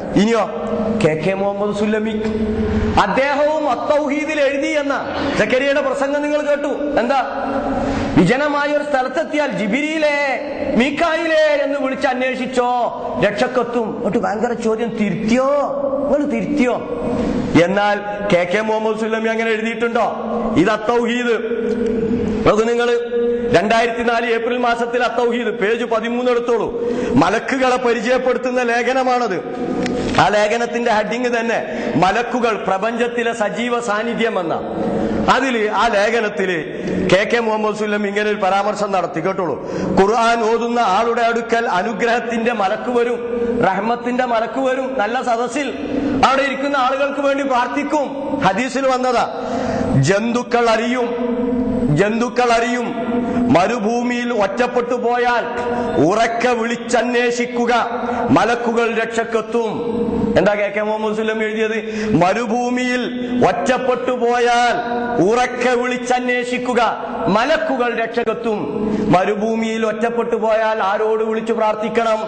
ഇനിയോ? K K Muhammad Sullami അദ്ദേഹവും അത്തൗഹീദിൽ എഴുതി എന്ന ജക്കരിയുടെ പ്രസംഗം നിങ്ങൾ കേട്ടു. എന്താ? വിജനമായ ഒരു സ്ഥലത്തെത്തിയാൽ ജിബിരിയിലെ മീക്കായിലെ എന്ന് വിളിച്ച് അന്വേഷിച്ചോ? രക്ഷക്കെത്തും. എന്നിട്ട് ഭയങ്കര ചോദ്യം തിരുത്തിയോ? നിങ്ങൾ തിരുത്തിയോ? എന്നാൽ കെ കെ മുഹമ്മദ് സുല്ലമി അങ്ങനെ എഴുതിയിട്ടുണ്ടോ? ഇത് അത്തൗഹീദ്. അത് നിങ്ങൾ രണ്ടായിരത്തി നാല് ഏപ്രിൽ മാസത്തിൽ അത്തൗഹീദ് പേജ് പതിമൂന്ന് എടുത്തോളൂ. മലക്കുകളെ പരിചയപ്പെടുത്തുന്ന ലേഖനമാണത്. ആ ലേഖനത്തിന്റെ ഹെഡിങ് തന്നെ മലക്കുകൾ പ്രപഞ്ചത്തിലെ സജീവ സാന്നിധ്യം എന്ന അതിൽ ആ ലേഖനത്തിൽ കെ കെ മുഹമ്മദ് സുല്ലം ഇങ്ങനെ ഒരു പരാമർശം നടത്തി. കേട്ടോളൂ. ഖുർആൻ ഓതുന്ന ആളുടെ അടുക്കൽ അനുഗ്രഹത്തിന്റെ മലക്ക് വരും. റഹ്മത്തിന്റെ മലക്ക് വരും. നല്ല സദസ്സിൽ അവിടെ ഇരിക്കുന്ന ആളുകൾക്ക് വേണ്ടി പ്രാർത്ഥിക്കും. ഹദീസിൽ വന്നതാ. ജന്തുക്കൾ അറിയും ജന്തുക്കൾ അറിയും മരുഭൂമിയിൽ ഒറ്റപ്പെട്ടു പോയാൽ ഉറക്ക വിളിച്ചന്വേഷിക്കുക. മലക്കുകൾ രക്ഷക്കെത്തും. എന്താ കെ കെ മുഹമ്മദ് സുല്ലം എഴുതിയത്? മരുഭൂമിയിൽ ഒറ്റപ്പെട്ടു പോയാൽ ഉറക്ക വിളിച്ചന്വേഷിക്കുക. മലക്കുകൾ രക്ഷകത്തും മരുഭൂമിയിൽ ഒറ്റപ്പെട്ടു പോയാൽ ആരോട് വിളിച്ചു പ്രാർത്ഥിക്കണം?